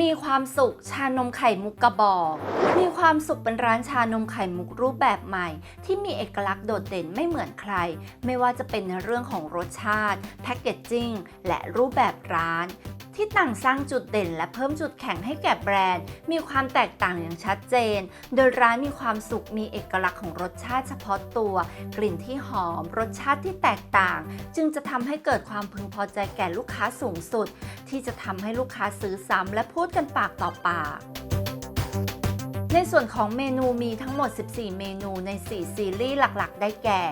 มีความสุขชานมไข่มุกกระบอก มีความสุขเป็นร้านชานมไข่มุกรูปแบบใหม่ ที่มีเอกลักษณ์โดดเด่นไม่เหมือนใคร ไม่ว่าจะเป็นในเรื่องของรสชาติ แพคเกจจิ้ง และรูปแบบร้าน ที่ต่างสร้างจุดเด่นและเพิ่มจุดแข็งให้แก่แบรนด์ มีความแตกต่างอย่างชัดเจน โดยร้านมีความสุขมีเอกลักษณ์ของรสชาติเฉพาะตัว กลิ่นที่หอม รสชาติที่แตกต่าง จึงจะทำให้เกิดความพึงพอใจแก่ลูกค้าสูงสุด ที่จะทำให้ลูกค้าซื้อซ้ำและพูดกันปากต่อปาก ในส่วนของเมนูมีทั้งหมด 14 เมนูใน 4 ซีรีส์หลักๆ ได้แก่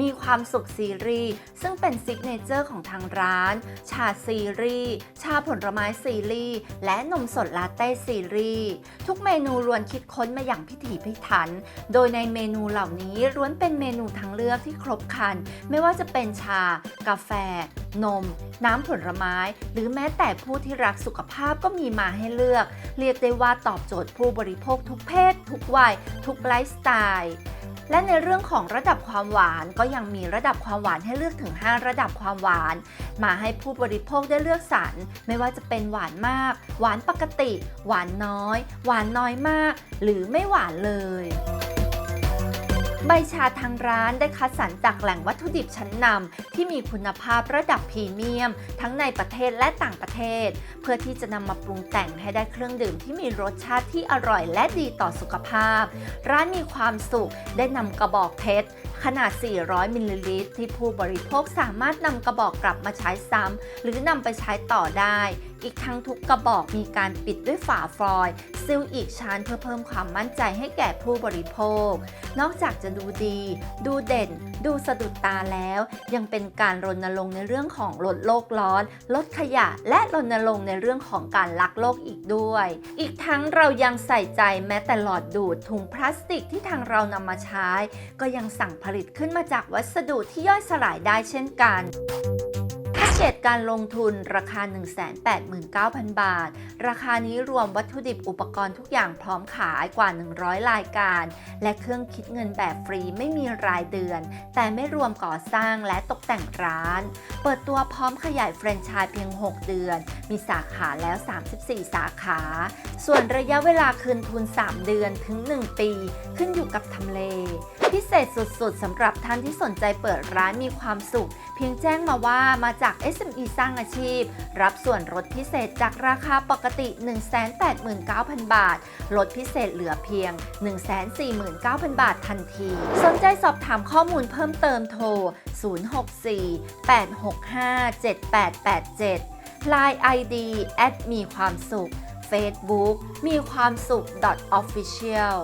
มีความสุขซีรีส์ซึ่งเป็นซิกเนเจอร์ของทางร้าน ชาซีรีส์ชาผลไม้ซีรีส์และนมสดลาเต้ซีรีส์ทุกเมนูล้วนคิดค้นมาอย่างพิถีพิถัน โดยในเมนูเหล่านี้ล้วนเป็นเมนูทางเลือกที่ครบครัน ไม่ว่าจะเป็นชา กาแฟนม น้ำผลไม้ หรือแม้แต่ผู้ที่รักสุขภาพก็มีมาให้เลือก เรียกได้ว่าตอบโจทย์ผู้บริโภคทุกเพศ ทุกวัย ทุกไลฟ์สไตล์และในเรื่องของระดับความหวานก็ยังมีระดับความหวานให้เลือกถึง 5 ระดับความหวาน มาให้ผู้บริโภคได้เลือกสรรไม่ว่าจะเป็นหวานมาก หวานปกติ หวานน้อย หวานน้อยมาก หรือไม่หวานเลย ใบชาทางร้านได้คัดสรรจากแหล่งวัตถุดิบชั้นนำที่มีคุณภาพระดับพรีเมียม ทั้งในประเทศและต่างประเทศ เพื่อที่จะนำมาปรุงแต่งให้ได้เครื่องดื่มที่มีรสชาติที่อร่อยและดีต่อสุขภาพ ร้านมีความสุขได้นำกระบอกเพชรขนาด 400 มิลลิลิตร ที่ผู้บริโภคสามารถนำกระบอกกลับมาใช้ซ้ำหรือนำไปใช้ต่อได้ อีกทั้งทุกกระบอกมีการปิดด้วยฝาฟอยล์ ซิลอีกชั้นเพื่อเพิ่มความมั่นใจให้แก่ผู้บริโภค นอกจากจะดูดี ดูเด่น ดูสะดุดตาแล้ว ยังเป็นการรณรงค์ในเรื่องของลดโลกร้อน ลดขยะ และรณรงค์ในเรื่องของการรักโลกอีกด้วย อีกทั้งเรายังใส่ใจแม้แต่หลอดดูดถุงพลาสติกที่ทางเรานำมาใช้ ก็ยังสั่งผลิตขึ้นมาจากวัสดุที่ย่อยสลายได้เช่นกัน เกจการลงทุนราคา 189,000 บาท ราคานี้รวมวัตถุดิบอุปกรณ์ทุกอย่างพร้อมขายกว่า 100 รายการ และเครื่องคิดเงินแบบฟรีไม่มีรายเดือน แต่ไม่รวมก่อสร้างและตกแต่งร้าน เปิดตัวพร้อมขยายแฟรนไชส์เพียง 6 เดือน มีสาขาแล้ว 34 สาขา ส่วนระยะเวลาคืนทุน 3 เดือนถึง 1 ปี ขึ้นอยู่กับทำเล พิเศษสุดๆสำหรับท่านที่สนใจเปิดร้านมีความสุข เพียงแจ้งมาว่ามาจาก SME สร้างอาชีพ รับส่วนลดพิเศษจากราคาปกติ 189,000 บาท ลดพิเศษเหลือเพียง 149,000 บาททันที สนใจสอบถามข้อมูลเพิ่มเติมโทร 064-865-7887 Line ID แอดมีความสุข Facebook มีความสุข .official